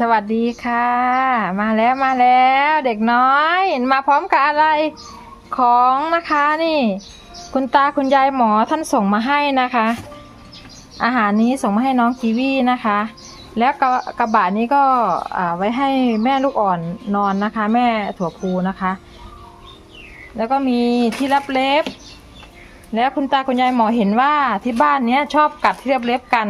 สวัสดีค่ะ มาแล้วมาแล้วเด็กน้อยมาพร้อมกับอะไรของนะคะนี่ คุณตาคุณยายหมอท่านส่งมาให้นะคะ อาหารนี้ส่งมาให้น้องกีวีนะคะ แล้วกระกระบะนี้ก็ไว้ให้แม่ลูกอ่อนนอนนะคะ แม่ถั่วพูนะคะ แล้วก็มีที่รับเล็บ แล้วคุณตาคุณยายหมอเห็นว่าที่บ้านเนี้ยชอบกัดที่รับเล็บกัน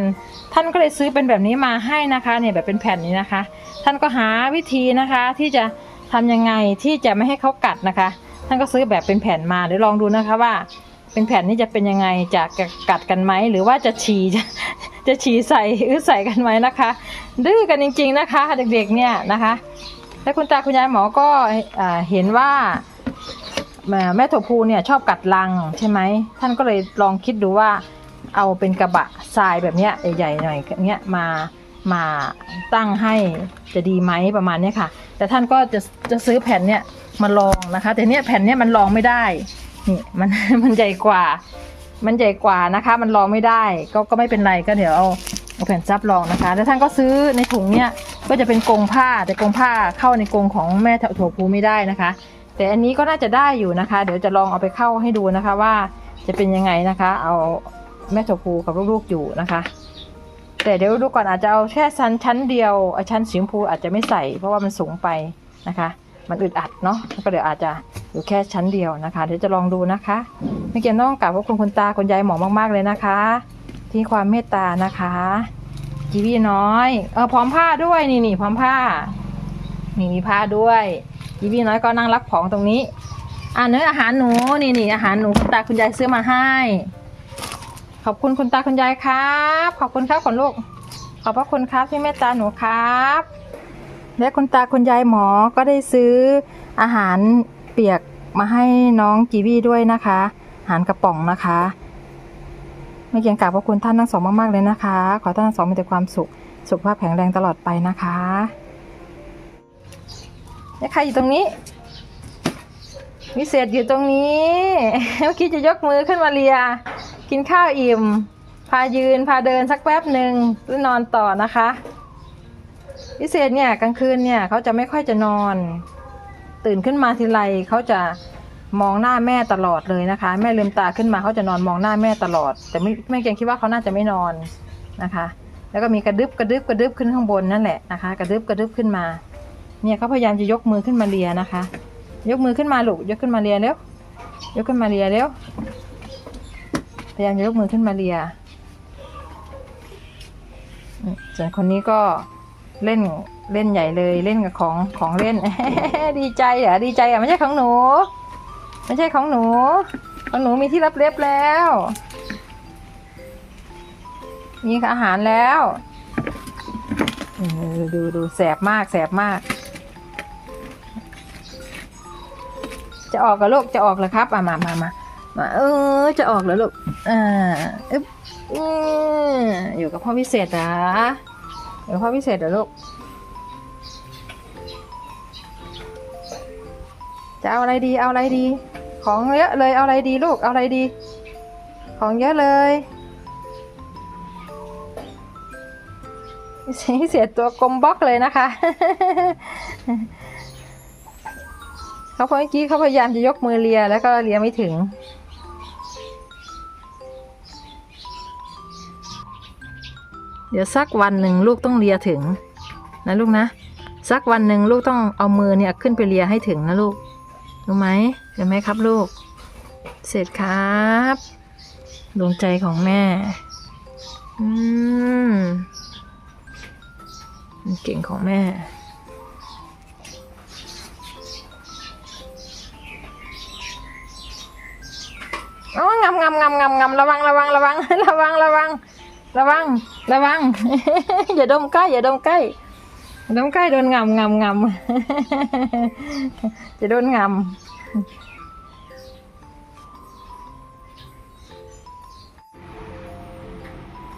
ท่านก็เลยซื้อเป็นแบบนี้มาให้นะคะเนี่ยแบบเป็นแผ่นนี้นะคะ ท่านก็หาวิธีนะคะที่จะทำยังไงที่จะไม่ให้เขากัดนะคะ ท่านก็ซื้อแบบเป็นแผ่นมาเดี๋ยวลองดูนะคะว่า เป็นแผ่นนี้จะเป็นยังไงจะกัดกันไหมหรือว่าจะฉี่จะจะฉี่ใส่หรือใส่กันไหมนะคะ ดื้อกันจริง ๆนะคะ เด็กๆเนี่ยนะคะ แล้วคุณตาคุณยายหมอก็อเห็นว่า แม่ถั่วพูเนี่ยชอบกัดรังใช่ไหมท่านก็เลยลองคิดดูว่าเอาเป็นกระบะทรายแบบเนี้ยใหญ่ๆหน่อยเนี้ยมามาตั้งให้จะดีไหมประมาณนี้ค่ะ แต่ท่านก็จะจะซื้อแผ่นเนี้ยมาลองนะคะ แต่เนี้ยแผ่นเนี้ยมันลองไม่ได้นี่มันมันใหญ่กว่า มันใหญ่กว่านะคะ มันลองไม่ได้ ก็ก็ไม่เป็นไรก็เดี๋ยวเอาเอาแผ่นซับลองนะคะ แล้วท่านก็ซื้อในถุงเนี้ยก็จะเป็นกรงผ้าแต่กรงผ้าเข้าในกรงของแม่ถั่วพูไม่ได้นะคะ แต่อันนี้ก็น่าจะได้อยู่นะคะ เดี๋ยวจะลองเอาไปเข้าให้ดูนะคะว่าจะเป็นยังไงนะคะ เอาแม่ถั่วพูกับลูกๆอยู่นะคะ แต่เดี๋ยวดูก่อนอาจจะเอาแค่ชั้นชั้นเดียวชั้นสีชมพูอาจจะไม่ใส่เพราะว่ามันสูงไปนะคะ มันอึดอัดเนาะก็เดี๋ยวอาจจะอยู่แค่ชั้นเดียวนะคะ เดี๋ยวจะลองดูนะคะไม่เกี่ยวต้องกลับขอบคุณคุณตาคุณยายหมอมากๆเลยนะคะ ที่ความเมตตานะคะกีวีน้อยเออพร้อมผ้าด้วยนี่นี่พร้อมผ้านี่มีผ้าด้วย ยีวีน้อยก็นั่งรับของตรงนี้ อ่าเนื้ออาหารหนูนี่นี่อาหารหนูคุณตาคุณยายซื้อมาให้ ขอบคุณคุณตาคุณยายครับ ขอบคุณครับขนลูกขอบพระคุณครับที่เมตตาหนูครับ และคุณตาคุณยายหมอก็ได้ซื้ออาหารเปียกมาให้น้องกีวีด้วยนะคะ อาหารกระป๋องนะคะไม่เกียงกราบพระคุณท่านทั้งสองมากๆเลยนะคะ ขอท่านทั้งสองมีแต่ความสุข สุขภาพแข็งแรงตลอดไปนะคะ นี่ใครอยู่ตรงนี้ วิเศษอยู่ตรงนี้เมื่อกี้จะยกมือขึ้นมาเลีย กินข้าวอิ่ม พายืนพาเดินสักแป๊บหนึ่งแล้วนอนต่อนะคะ วิเศษเนี่ยกลางคืนเนี่ยเขาจะไม่ค่อยจะนอน ตื่นขึ้นมาทีไรเขาจะมองหน้าแม่ตลอดเลยนะคะ แม่ลืมตาขึ้นมาเขาจะนอนมองหน้าแม่ตลอด แต่ไม่ไม่เกรงคิดว่าเขาน่าจะไม่นอนนะคะ แล้วก็มีกระดึบกระดึบกระดึบขึ้นข้างบนนั่นแหละนะคะ กระดึบกระดึบขึ้นมา เนี่ยเขาพยายามจะยกมือขึ้นมาเลียนะคะ ยกมือขึ้นมาลูกยกขึ้นมาเลียเร็วยกขึ้นมาเลียเร็วพยายามจะยกมือขึ้นมาเลียส่วนคนนี้ก็เล่นเล่นใหญ่เลยเล่นกับของของเล่น ดีใจเหรอดีใจอะไม่ใช่ของหนู ไม่ใช่ของหนูของหนูมีที่รับเล็บแล้วมีอาหารแล้วดูดูแสบมากแสบมาก จะออกกับลูกจะออกเหรอครับอะมามามามาเออ จะออกเหรอลูกอ่าอึ๊บอยู่กับพ่อพิเศษเหรอยู่กับพ่อพิเศษเหรอลูกจะเอาอะไรดีเอาอะไรดี ของเยอะเลยเอาอะไรดีลูกเอาอะไรดี ของเยอะเลยพิเศษตัวกลมบล็อกเลยนะคะ เขาเมื่อกี้เขาพยายามจะยกมือเลียแล้วก็เลียไม่ถึง เดี๋ยวสักวันหนึ่งลูกต้องเลียถึง นะลูกนะ สักวันหนึ่งลูกต้องเอามือเนี่ยขึ้นไปเลียให้ถึงนะลูก รู้ไหมเห็นไหมครับลูก เสร็จครับดวงใจของแม่ อืมเก่งของแม่ โอ้งำงำงำงำงำระวังระวังระวังระวังระวัง ระวัง ระวัง อย่าดมใกล้ อย่าดมใกล้ย่าดมใกล้โดนงำงำงำจะโดนงำ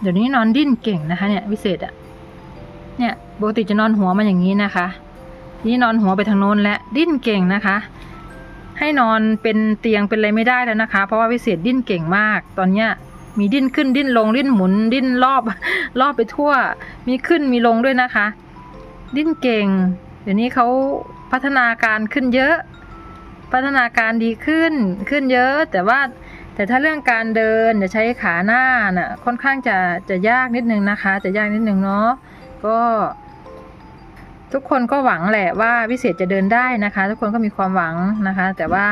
เดี๋ยวนี้นอนดิ้นเก่งนะคะเนี่ยวิเศษอะเนี่ยปกติจะนอนหัวมันอย่างนี้นะคะ นี่นอนหัวไปทางโน้นและดิ้นเก่งนะคะ ให้นอนเป็นเตียงเป็นอะไรไม่ได้แล้วนะคะ เพราะว่าวิเศษดิ้นเก่งมาก ตอนเนี้ยมีดิ้นขึ้นดิ้นลงดิ้นหมุน ดิ้นรอบ รอบไปทั่ว มีขึ้นมีลงด้วยนะคะ ดิ้นเก่ง เดี๋ยวนี้เขาพัฒนาการขึ้นเยอะ พัฒนาการดีขึ้นขึ้นเยอะ แต่ว่าแต่ถ้าเรื่องการเดินจะใช้ขาหน้าน่ะค่อนข้างจะจะยากนิดนึงนะคะ จะยากนิดนึงเนาะก็ ทุกคนก็หวังแหละว่าวิเศษจะเดินได้นะคะ ทุกคนก็มีความหวังนะคะ แต่ว่า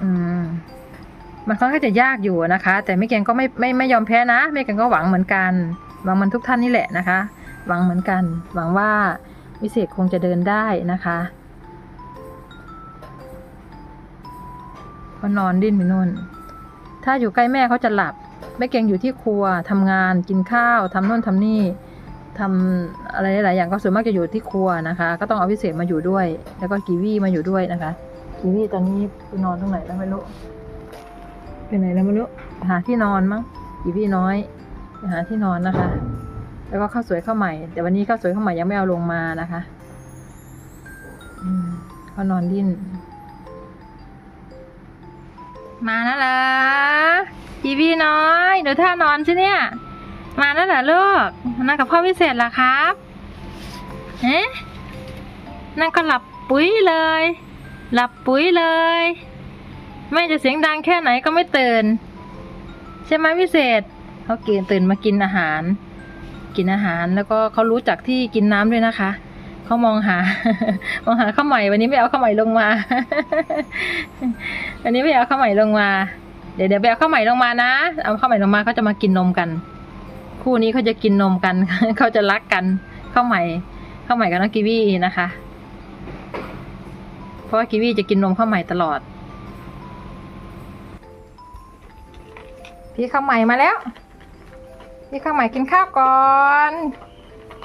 อืม มันค่อนข้างจะยากอยู่นะคะ แต่แม่แกงก็ไม่ไม่ไม่ยอมแพ้นะแม่แกงก็หวังเหมือนกันหวังมันทุกท่านนี่แหละนะคะ หวังเหมือนกัน หวังว่าวิเศษคงจะเดินได้นะคะเขานอนดิ้นไปนู่น ถ้าอยู่ใกล้แม่เขาจะหลับ แม่เกงอยู่ที่ครัวทำงานกินข้าวทำนู่นทำนี่ทำ อะไรหลายอย่างก็ส่วนมากจะอยู่ที่ครัวนะคะ ก็ต้องเอาวิเศษมาอยู่ด้วย แล้วก็กีวีมาอยู่ด้วยนะคะ กีวีตอนนี้ไปนอนตรงไหนแล้วไม่รู้ไปไหนแล้วไม่รู้หาที่นอนมั้งกีวีน้อยไปหาที่นอนนะคะ แล้วก็ข้าวสวยข้าวใหม่ แต่วันนี้ข้าวสวยข้าวใหม่ยังไม่เอาลงมานะคะอืมเขานอนดิ้นมาแล้วเหรอกีวีน้อยเดี๋ยวท่านอนใช่เนี่ย มาแล้วเหรอลูกนั่งกับพ่อพิเศษเหรอครับ เอ๊ะนั่งก็หลับปุ๋ยเลย หลับปุ๋ยเลย แม่จะเสียงดังแค่ไหนก็ไม่ตื่น ใช่ไหมพิเศษเขาเกินตื่นมากินอาหาร กินอาหารแล้วก็เขารู้จักที่กินน้ำด้วยนะคะเขามองหามองหาข้าวใหม่วันนี้ไม่เอาข้าวใหม่ลงมา วันนี้ไม่เอาข้าวใหม่ลงมา เดี๋ยวเดี๋ยวไปเอาข้าวใหม่ลงมานะ เอาข้าวใหม่ลงมาเขาจะมากินนมกัน คู่นี้เขาจะกินนมกันเขาจะรักกันข้าวใหม่ ข้าวใหม่กับน้องกีวีนะคะ เพราะว่ากีวีจะกินนมข้าวใหม่ตลอด พี่ข้าวใหม่มาแล้ว พี่ข้าวใหม่กินข้าวก่อน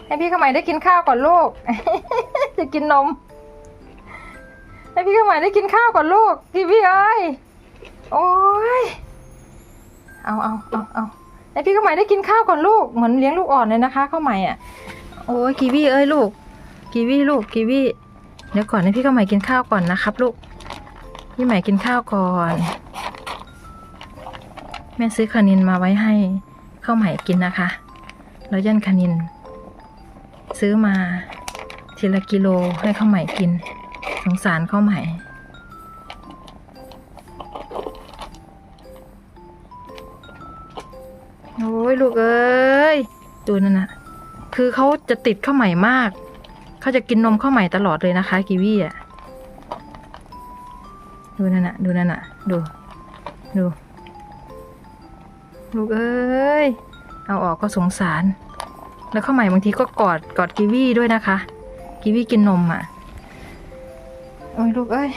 ให้พี่ข้าวใหม่ได้กินข้าวก่อนลูก จะกินนม ให้พี่ข้าวใหม่ได้กินข้าวก่อนลูกกีวีเอ้ย โอ้ย เอาเอาเอาเอาให้พี่ข้าวใหม่ได้กินข้าวก่อนลูก เหมือนเลี้ยงลูกอ่อนเลยนะคะข้าวใหม่อะ โอ้ยกีวีเอ้ยลูก กีวีลูกกีวีเดี๋ยวก่อนให้พี่ข้าวใหม่กินข้าวก่อนนะครับ ลูก พี่ใหม่กินข้าวก่อน แม่ซื้อคานินมาไว้ให้ข้าวใหม่กินนะคะ แล้วยันคานิน ซื้อมาทีละกิโลให้ข้าวใหม่กิน สงสารข้าวใหม่โอ้ยลูกเอ้ยดูนั่นน่ะ คือเขาจะติดข้าวใหม่มาก เขาจะกินนมข้าวใหม่ตลอดเลยนะคะกีวี่อะ ดูนั่นน่ะ ดูนั่นน่ะ ดู ดู ลูกเอ้ย เอาออกก็สงสาร แล้วข้าวใหม่บางทีก็กอดกอดกีวี่ด้วยนะคะกีวี่กินนมอะ โอ้ยลูกเอ้ย